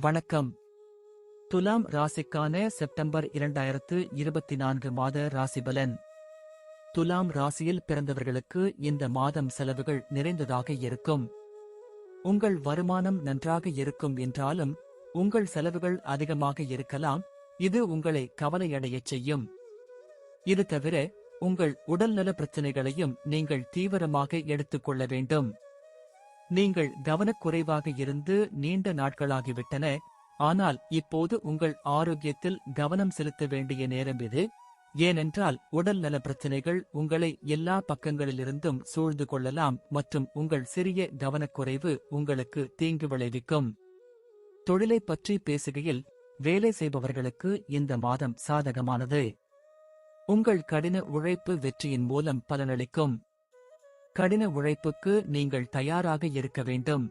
வணக்கம். துலாம் ராசிக்கான செப்டம்பர் இரண்டாயிரத்து இருபத்தி நான்கு மாத ராசிபலன். துலாம் ராசியில் பிறந்தவர்களுக்கு இந்த மாதம் செலவுகள் நிறைந்ததாக இருக்கும். உங்கள் வருமானம் நன்றாக இருக்கும் என்றாலும் உங்கள் செலவுகள் அதிகமாக இருக்கலாம் இது உங்களை கவலையடையச் செய்யும். இது தவிர உங்கள் உடல்நல பிரச்சனைகளையும் நீங்கள் தீவிரமாக எடுத்துக்கொள்ள வேண்டும். நீங்கள் கவனக்குறைவாக இருந்து நீண்ட நாட்களாகிவிட்டன. ஆனால் இப்போது உங்கள் ஆரோக்கியத்தில் கவனம் செலுத்த வேண்டிய நேரம் இது. ஏனென்றால் உடல் நல பிரச்சனைகள் உங்களை எல்லா பக்கங்களிலிருந்தும் சூழ்ந்து கொள்ளலாம் மற்றும் உங்கள் சிறிய கவனக்குறைவு உங்களுக்கு தீங்கு விளைவிக்கும். தொழிலை பற்றி பேசுகையில் வேலை செய்பவர்களுக்கு இந்த மாதம் சாதகமானது. உங்கள் கடின உழைப்பு வெற்றியின் மூலம் பலனளிக்கும். கடின உழைப்புக்கு நீங்கள் தயாராக இருக்க வேண்டும்.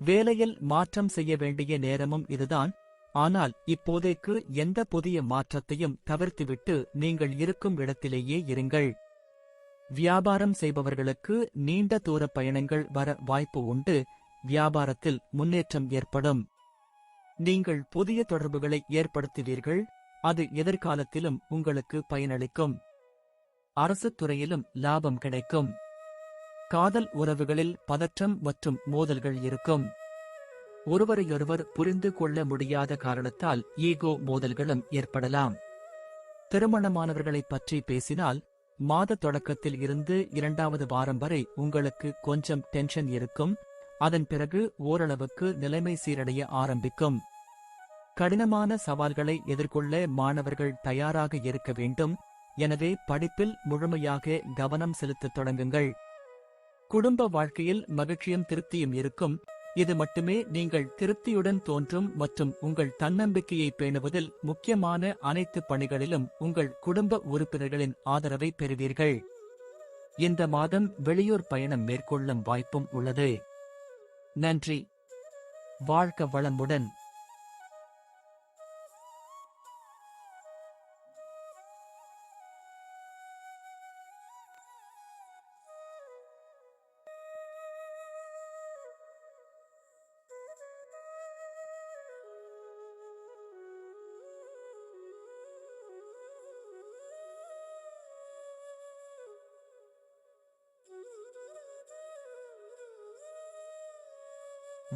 வேலையில் மாற்றம் செய்ய வேண்டிய நேரமும் இதுதான். ஆனால் இப்போதைக்கு எந்த புதிய மாற்றத்தையும் தவிர்த்துவிட்டு நீங்கள் இருக்கும் இடத்திலேயே இருங்கள். வியாபாரம் செய்பவர்களுக்கு நீண்ட தூர பயணங்கள் வர வாய்ப்பு உண்டு. வியாபாரத்தில் முன்னேற்றம் ஏற்படும். நீங்கள் புதிய தொடர்புகளை ஏற்படுத்துவீர்கள். அது எதிர்காலத்திலும் உங்களுக்கு பயனளிக்கும். அரசு துறையிலும் லாபம் கிடைக்கும். காதல் உறவுகளில் பதற்றம் மற்றும் மோதல்கள் இருக்கும். ஒருவரையொருவர் புரிந்து கொள்ள முடியாத காரணத்தால் ஈகோ மோதல்களும் ஏற்படலாம். திருமணமானவர்களைப் பற்றி பேசினால் மாத தொடக்கத்தில் இருந்து இரண்டாவது வாரம் வரை உங்களுக்கு கொஞ்சம் டென்ஷன் இருக்கும். அதன் பிறகு ஓரளவுக்கு நிலைமை சீரடைய ஆரம்பிக்கும். கடினமான சவால்களை எதிர்கொள்ள மாணவர்கள் தயாராக இருக்க வேண்டும். எனவே படிப்பில் முழுமையாக கவனம் செலுத்தத் தொடங்குங்கள். குடும்ப வாழ்க்கையில் மகிழ்ச்சியும் திருப்தியும் இருக்கும். இது மட்டுமே நீங்கள் திருப்தியுடன் தோன்றும் மற்றும் உங்கள் தன்னம்பிக்கையை பேணுவதில் முக்கியமான அனைத்து பணிகளிலும் உங்கள் குடும்ப உறுப்பினர்களின் ஆதரவை பெறுவீர்கள். இந்த மாதம் வெளியூர் பயணம் மேற்கொள்ளும் வாய்ப்பும் உள்ளது. நன்றி. வாழ்க வளமுடன்.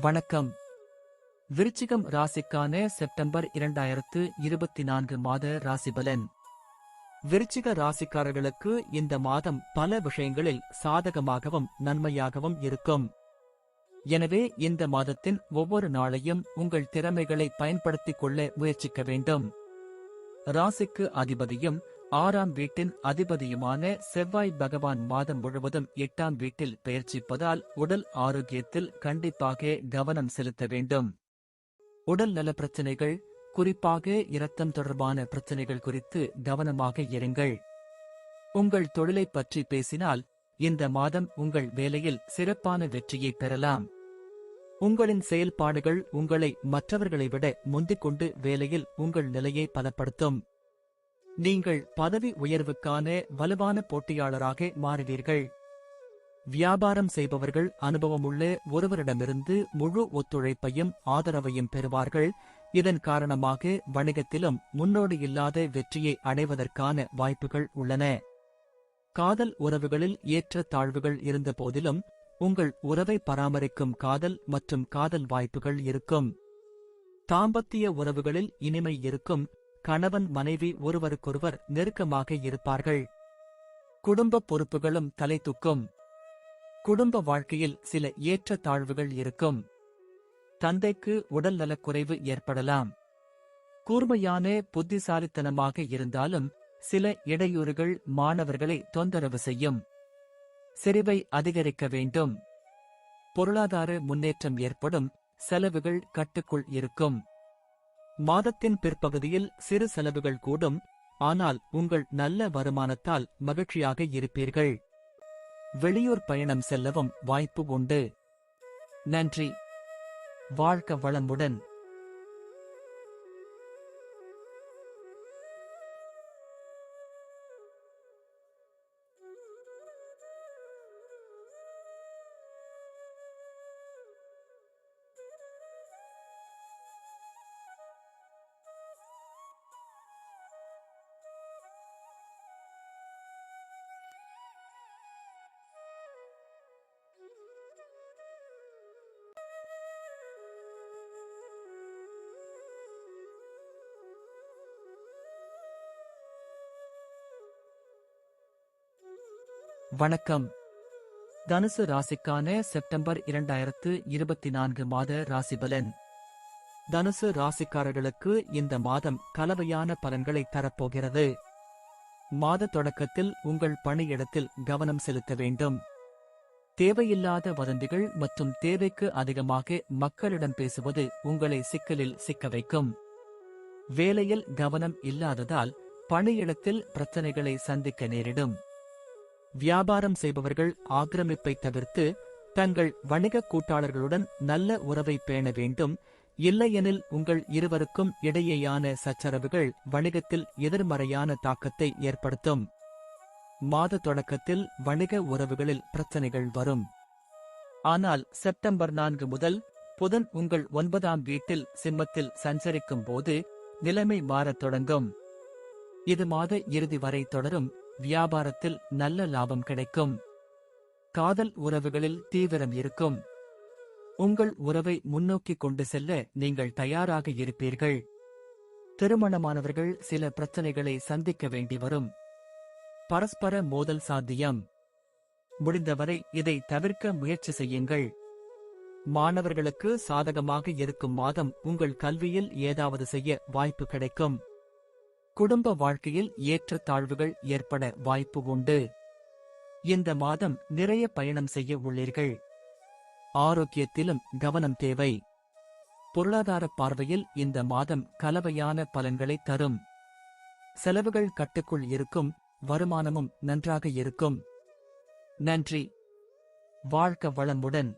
வணக்கம். விருச்சிகம் ராசிக்கான செப்டம்பர் இரண்டாயிரத்து இருபத்தி நான்கு மாத ராசிபலன் விருச்சிக ராசிக்காரர்களுக்கு இந்த மாதம் பல விஷயங்களில் சாதகமாகவும் நன்மையாகவும் இருக்கும். எனவே இந்த மாதத்தின் ஒவ்வொரு நாளையும் உங்கள் திறமைகளை பயன்படுத்திக் கொள்ள முயற்சிக்க வேண்டும். ராசிக்கு அதிபதியும் ஆறாம் வீட்டின் அதிபதியுமான செவ்வாய் பகவான் மாதம் முழுவதும் எட்டாம் வீட்டில் பெயர்ச்சிப்பதால் உடல் ஆரோக்கியத்தில் கண்டிப்பாக கவனம் செலுத்த வேண்டும். உடல் நல பிரச்சனைகள் குறிப்பாக இரத்தம் தொடர்பான பிரச்சனைகள் குறித்து கவனமாக இருங்கள். உங்கள் தொழிலைப் பற்றி பேசினால் இந்த மாதம் உங்கள் வேலையில் சிறப்பான வெற்றியை பெறலாம். உங்களின் செயல்பாடுகள் உங்களை மற்றவர்களை விட முந்திக் கொண்டு வேலையில் உங்கள் நிலையை பலப்படுத்தும். நீங்கள் பதவி உயர்வுக்கான வலுவான போட்டியாளராக மாறுவீர்கள் வியாபாரம் செய்பவர்கள் அனுபவமுள்ள ஒருவரிடமிருந்து முழு ஒத்துழைப்பையும் ஆதரவையும் பெறுவார்கள். இதன் காரணமாக வணிகத்திலும் முன்னோடி இல்லாத வெற்றியை அடைவதற்கான வாய்ப்புகள் உள்ளன. காதல் உறவுகளில் ஏற்ற தாழ்வுகள் இருந்த போதிலும் உங்கள் உறவை பராமரிக்கும் காதல் மற்றும் காதல் வாய்ப்புகள் இருக்கும். தாம்பத்திய உறவுகளில் இனிமை இருக்கும். கணவன் மனைவி ஒருவருக்கொருவர் நெருக்கமாக இருப்பார்கள். குடும்ப பொறுப்புகளும் தலை தூக்கும் குடும்ப வாழ்க்கையில் சில ஏற்ற தாழ்வுகள் இருக்கும். தந்தைக்கு உடல் நலக்குறைவு ஏற்படலாம். கூர்மையான புத்திசாலித்தனமாக இருந்தாலும் சில இடையூறுகள் மாணவர்களை தொந்தரவு செய்யும். செறிவை அதிகரிக்க வேண்டும். பொருளாதார முன்னேற்றம் ஏற்படும். செலவுகள் கட்டுக்குள் இருக்கும். மாதத்தின் பிற்பகுதியில் சிறு செலவுகள் கூடும். ஆனால் உங்கள் நல்ல வருமானத்தால் மகிழ்ச்சியாக இருப்பீர்கள். வெளியூர் பயணம் செல்லவும் வாய்ப்பு உண்டு. நன்றி. வாழ்க வளமுடன். வணக்கம். தனுசு ராசிக்கான செப்டம்பர் இரண்டாயிரத்து இருபத்தி நான்கு மாத ராசிபலன் தனுசு ராசிக்காரர்களுக்கு இந்த மாதம் கலவையான பலன்களை தரப்போகிறது. மாத தொடக்கத்தில் உங்கள் பணியிடத்தில் கவனம் செலுத்த வேண்டும். தேவையில்லாத வதந்திகள் மற்றும் தேவைக்கு அதிகமாக மக்களிடம் பேசுவது உங்களை சிக்கலில் சிக்க வைக்கும். வேலையில் கவனம் இல்லாததால் பணியிடத்தில் பிரச்சனைகளை சந்திக்க நேரிடும். வியாபாரம் செய்பவர்கள் ஆக்கிரமிப்பை தவிர்த்து தங்கள் வணிக கூட்டாளர்களுடன் நல்ல உறவை பேண வேண்டும். இல்லையெனில் உங்கள் இருவருக்கும் இடையேயான சச்சரவுகள் வணிகத்தில் எதிர்மறையான தாக்கத்தை ஏற்படுத்தும். மாத தொடக்கத்தில் வணிக உறவுகளில் பிரச்சனைகள் வரும். ஆனால் செப்டம்பர் நான்கு முதல் புதன் உங்கள் ஒன்பதாம் வீட்டில் சிம்மத்தில் சஞ்சரிக்கும் போது நிலைமை மாறத் தொடங்கும். இது மாத இறுதி வரை தொடரும். வியாபாரத்தில் நல்ல லாபம் கிடைக்கும். காதல் உறவுகளில் தீவிரம் இருக்கும். உங்கள் உறவை முன்னோக்கி கொண்டு செல்ல நீங்கள் தயாராக இருப்பீர்கள். திருமணமானவர்கள் சில பிரச்சனைகளை சந்திக்க வேண்டி வரும். பரஸ்பர மோதல் சாத்தியம். முடிந்தவரை இதை தவிர்க்க முயற்சி செய்யுங்கள். மாணவர்களுக்கு சாதகமாக இருக்கும் மாதம் உங்கள் கல்வியில் ஏதாவது செய்ய வாய்ப்பு கிடைக்கும். குடும்ப வாழ்க்கையில் ஏற்ற தாழ்வுகள் ஏற்பட வாய்ப்பு உண்டு. இந்த மாதம் நிறைய பயணம் செய்ய உள்ளீர்கள். ஆரோக்கியத்திலும் கவனம் தேவை. பொருளாதார பார்வையில் இந்த மாதம் கலவையான பலன்களை தரும். செலவுகள் கட்டுக்குள் இருக்கும் வருமானமும் நன்றாக இருக்கும். நன்றி. வாழ்க்க வளமுடன்.